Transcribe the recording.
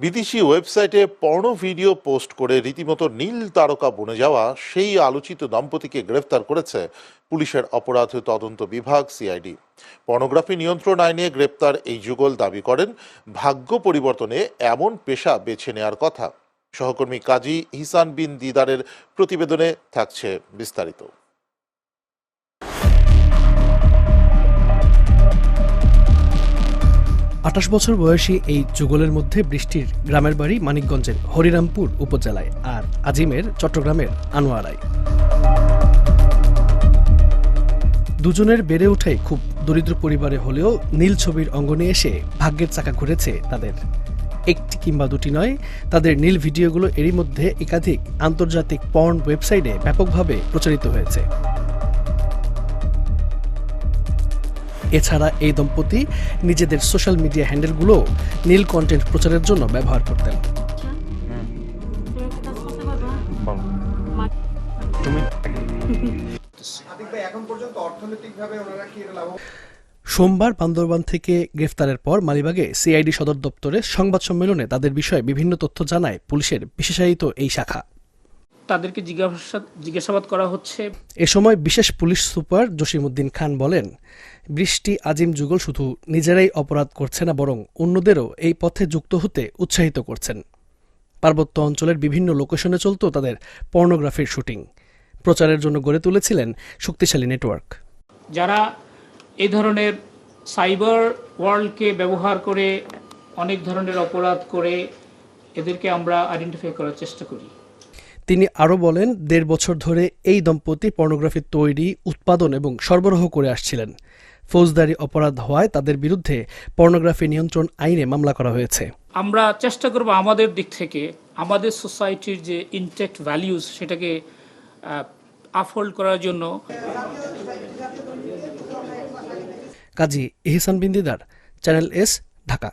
বিদেশি ওয়েবসাইটে পর্ণ video post করে রীতিমতো নীল তারকা বনে যাওয়া সেই আলোচিত দম্পতিকে গ্রেফতার করেছে পুলিশের অপরাধ তদন্ত বিভাগ, সিআইডি। পর্নোগ্রাফি নিয়ন্ত্রণ আইনে গ্রেপ্তার এই যুগল দাবি করেন, ভাগ্য পরিবর্তনে এমন পেশা বেছে নেয়ার কথা। সহকর্মী কাজী হিসান বিন দিদারের প্রতিবেদনে থাকছে বিস্তারিত। আঠাশ বছর বয়সী এই যুগলের মধ্যে বৃষ্টির গ্রামের বাড়ি মানিকগঞ্জের হরিরামপুর উপজেলায় আর আজিমের চট্টগ্রামের আনোয়ারায়। দুজনের বেড়ে ওঠাই খুব দরিদ্র পরিবারে হলেও নীল ছবির অঙ্গনে এসে ভাগ্যের চাকা ঘুরেছে তাদের। একটি কিংবা দুটি নয়, তাদের নীল ভিডিওগুলো এরই মধ্যে একাধিক আন্তর্জাতিক পর্ন ওয়েবসাইটে ব্যাপকভাবে প্রচারিত হয়েছে। এছাড়া এই দম্পতি নিজেদের সোশ্যাল মিডিয়া হ্যান্ডেলগুলো নীল কন্টেন্ট প্রচারের জন্য ব্যবহার করতেন। সোমবার বান্দরবান থেকে গ্রেফতারের পর মালিবাগে সিআইডি সদর দপ্তরে সংবাদ সম্মেলনে তাদের বিষয়ে বিভিন্ন তথ্য জানায় পুলিশের বিশেষায়িত এই শাখা। তাদেরকে জিজ্ঞাসা জিজ্ঞাসাবাদ করা হচ্ছে। এ সময় বিশেষ পুলিশ সুপার জসিমউদ্দিন খান বলেন বৃষ্টি আজিম যুগল শুধু নিজেরাই অপরাধ করছে না বরং অন্যদেরও এই পথে যুক্ত হতে উৎসাহিত করছেন। পার্বত্য অঞ্চলের বিভিন্ন লোকেশনে চলত তাদের পর্নোগ্রাফির শুটিং। প্রচারের জন্য গড়ে তুলেছিলেন শক্তিশালী নেটওয়ার্ক। যারা এই ধরনের সাইবার ওয়ার্ল্ডকে ব্যবহার করে অনেক ধরনের অপরাধ করে এদেরকে আমরা আইডেন্টিফাই করার চেষ্টা করি। তিনি আরও বলেন দেড় বছর ধরে এই দম্পতি পর্নোগ্রাফি তৈরি উৎপাদন এবং সরবরাহ করে আসছিলেন। ফৌজদারি অপরাধ হওয়ায় তাদের বিরুদ্ধে পর্নোগ্রাফি নিয়ন্ত্রণ আইনে মামলা করা হয়েছে। আমরা চেষ্টা করব আমাদের দিক থেকে আমাদের সোসাইটির যে ইনটেক্ট ভ্যালিউজ সেটাকে আফহোল্ড করার জন্য। কাজী ইহসান বিন্দিদার চ্যানেল এস ঢাকা।